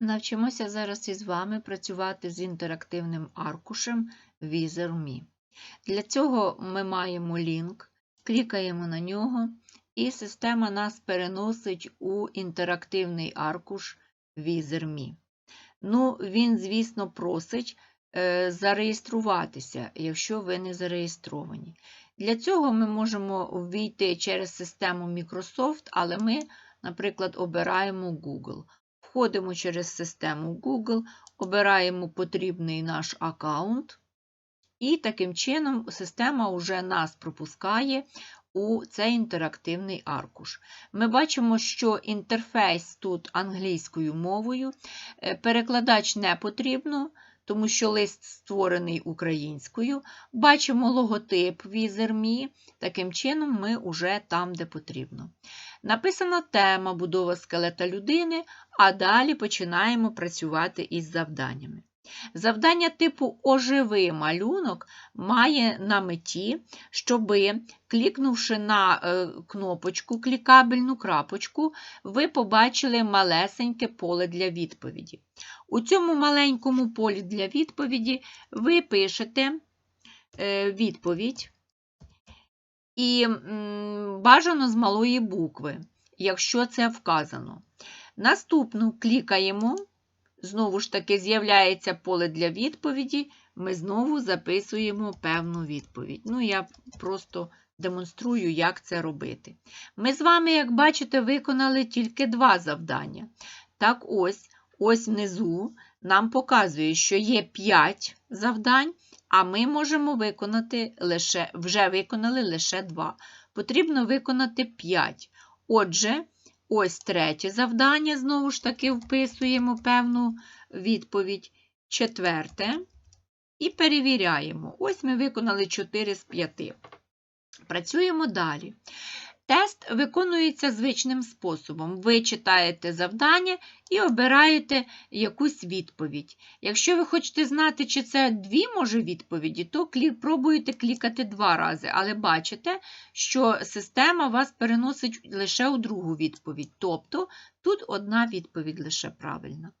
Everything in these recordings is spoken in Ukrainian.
Навчимося зараз із вами працювати з інтерактивним аркушем Wizard.me. Для цього ми маємо лінк, клікаємо на нього, і система нас переносить у інтерактивний аркуш Wizard.me. Ну, він, звісно, просить е, зареєструватися, якщо ви не зареєстровані. Для цього ми можемо ввійти через систему Microsoft, але ми, наприклад, обираємо Google. Входимо через систему Google, обираємо потрібний наш аккаунт, і таким чином система вже нас пропускає у цей інтерактивний аркуш. Ми бачимо, що інтерфейс тут англійською мовою, е, перекладач не потрібно, тому що лист створений українською. Бачимо логотип Wizard.me, таким чином ми вже там, де потрібно. Написана тема будова скелета людини, а далі починаємо працювати із завданнями. Завдання типу Оживи малюнок має на меті, щоб, клікнувши на е, кнопочку, клікабельну крапочку, ви побачили малесеньке поле для відповіді. У цьому маленькому полі для відповіді ви пишете е, відповідь і бажано з малої букви, якщо це вказано. Наступну клікаємо. Знову ж таки, з'являється поле для відповіді, ми знову записуємо певну відповідь. Ну, я просто демонструю, як це робити. Ми з вами, як бачите, виконали тільки два завдання. Так ось, ось внизу нам показує, що є 5 завдань, а ми можемо виконати лише, вже виконали лише 2. Потрібно виконати 5. Отже, Ось третє завдання, знову ж таки, вписуємо певну відповідь. Четверте. І перевіряємо. Ось ми виконали 4 з 5. Працюємо далі. Тест виконується звичним способом. Ви читаєте завдання і обираєте якусь відповідь. Якщо ви хочете знати, чи це дві може відповіді, то клі... пробуєте клікати два рази, але бачите, що система вас переносить лише у другу відповідь. Тобто тут одна відповідь лише правильна.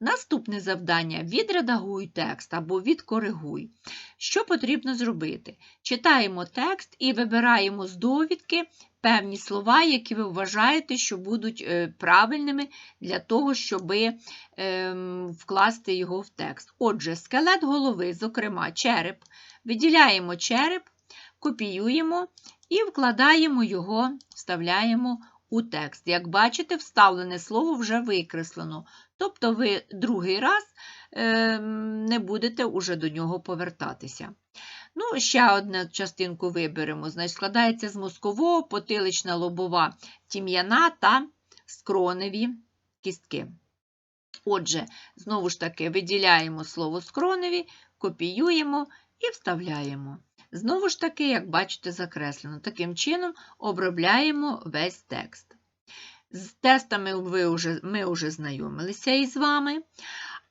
Наступне завдання відредагуй текст або відкоригуй. Що потрібно зробити? Читаємо текст і вибираємо з довідки певні слова, які ви вважаєте, що будуть е, правильними для того, щоб ем, вкласти його в текст. Отже, скелет голови, зокрема, череп. Виділяємо череп, копіюємо і вкладаємо його, вставляємо у текст. Як бачите, вставлене слово вже викреслено. Тобто ви другий раз ем, не будете уже до нього повертатися. Ну, ще одну частинку виберемо. Значить, складається з мозкового, потилична лобова тім'яна та скроневі кістки. Отже, знову ж таки, виділяємо слово скроневі, копіюємо і вставляємо. Знову ж таки, як бачите, закреслено. Таким чином обробляємо весь текст. З тестами ви вже, ми вже знайомилися із вами.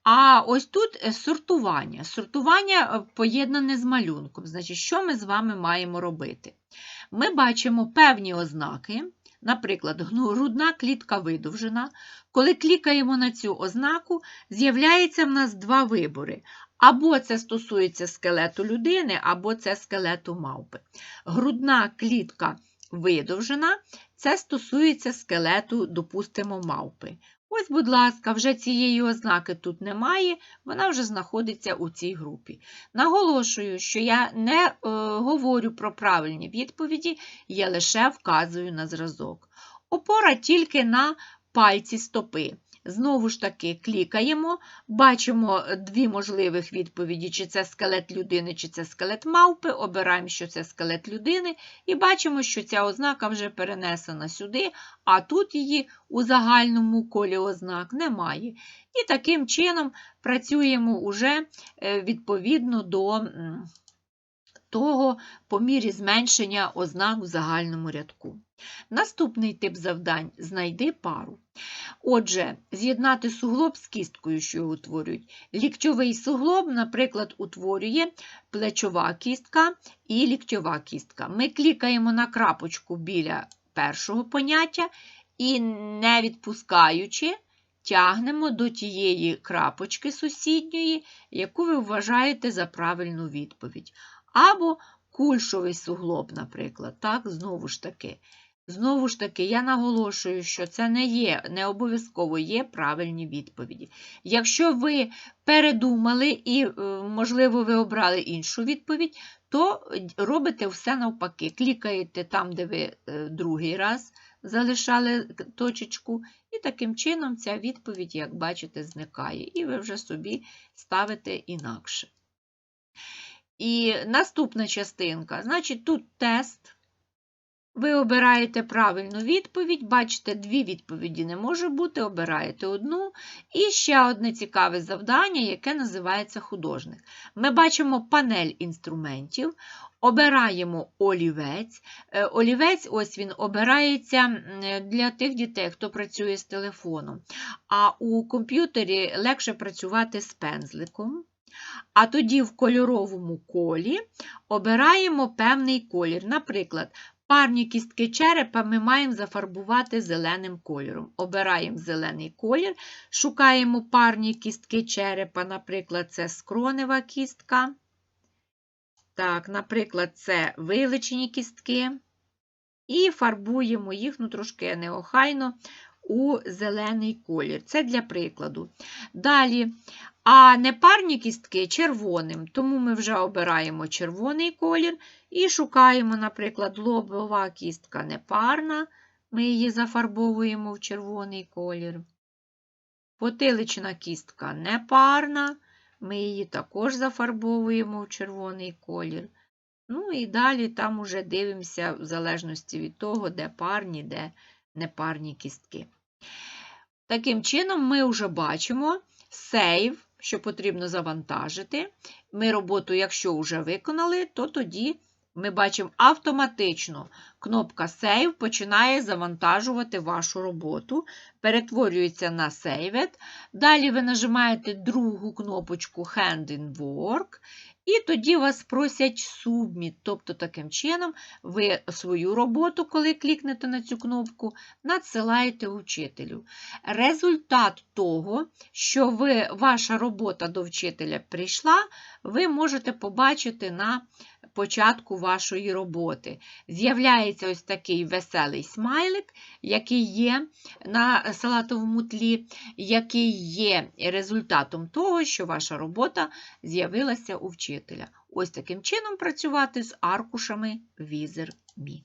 А ось тут е, сортування. Сортування е, поєднане з малюнком. Значить, що ми з вами маємо робити? Ми бачимо певні ознаки, наприклад, грудна клітка видовжена. Коли клікаємо на цю ознаку, з'являється в нас два вибори. Або це стосується скелету людини, або це скелету мавпи. Грудна клітка видовжена, це стосується скелету, допустимо, мавпи. Ось, будь ласка, вже цієї ознаки тут немає, вона вже знаходиться у цій групі. Наголошую, що я не е, говорю про правильні відповіді, я лише вказую на зразок. Опора тільки на пальці стопи. Знову ж таки, клікаємо, бачимо дві можливих відповіді: чи це скелет людини, чи це скелет мавпи. Обираємо, що це скелет людини, і бачимо, що ця ознака вже перенесена сюди, а тут її у загальному колі ознак немає. І таким чином працюємо уже е, відповідно до того по мірі зменшення ознак в загальному рядку. Наступний тип завдань знайди пару. Отже, з'єднати суглоб з кісткою, що його утворюють. Ліктьовий суглоб, наприклад, утворює плечова кістка і ліктьова кістка. Ми клікаємо на крапочку біля першого поняття і, не відпускаючи, тягнемо до тієї крапочки сусідньої, яку ви вважаєте за правильну відповідь. Або кульшовий суглоб, наприклад. Так, знову ж таки. Знову ж таки, я наголошую, що це не є, не обов'язково є правильні відповіді. Якщо ви передумали і, е, можливо, ви обрали іншу відповідь, то робите все навпаки. Клікаєте там, де ви е, другий раз залишали точечку, і таким чином ця відповідь, як бачите, зникає. І ви вже собі ставите інакше. І наступна частинка, значить, тут тест. Ви обираєте правильну відповідь, бачите, дві відповіді не може бути, обираєте одну. І ще одне цікаве завдання, яке називається художник. Ми бачимо панель інструментів, обираємо олівець. Е, Олівець ось він обирається для тих дітей, хто працює з телефоном. А у комп'ютері легше працювати з пензликом. А тоді в кольоровому колі обираємо певний колір. Наприклад, Парні кістки черепа ми маємо зафарбувати зеленим кольором. Обираємо зелений колір, шукаємо парні кістки черепа, наприклад, це скронева кістка. Так, Наприклад, це виличені кістки. І фарбуємо їх, ну трошки неохайно, у зелений колір. Це для прикладу. Далі, а непарні кістки червоним, тому ми вже обираємо червоний колір і шукаємо, наприклад, лобова кістка непарна, ми її зафарбовуємо в червоний колір. Потилична кістка непарна, ми її також зафарбовуємо в червоний колір. Ну і далі там уже дивимося, в залежності від того, де парні, де непарні кістки. Таким чином, ми вже бачимо сейв, що потрібно завантажити. Ми роботу, якщо вже виконали, то тоді ми бачимо автоматично кнопка Save починає завантажувати вашу роботу, перетворюється на Save. Далі ви нажимаєте другу кнопочку Hand in Work, і тоді вас просять субміт. Тобто, таким чином, ви свою роботу, коли клікнете на цю кнопку, надсилаєте учителю. Результат того, що ви, ваша робота до вчителя прийшла, ви можете побачити на початку вашої роботи. З'являється ось такий веселий смайлик, який є на салатовому тлі, який є результатом того, що ваша робота з'явилася у вчителя. Ось таким чином працювати з аркушами Візер.Мі.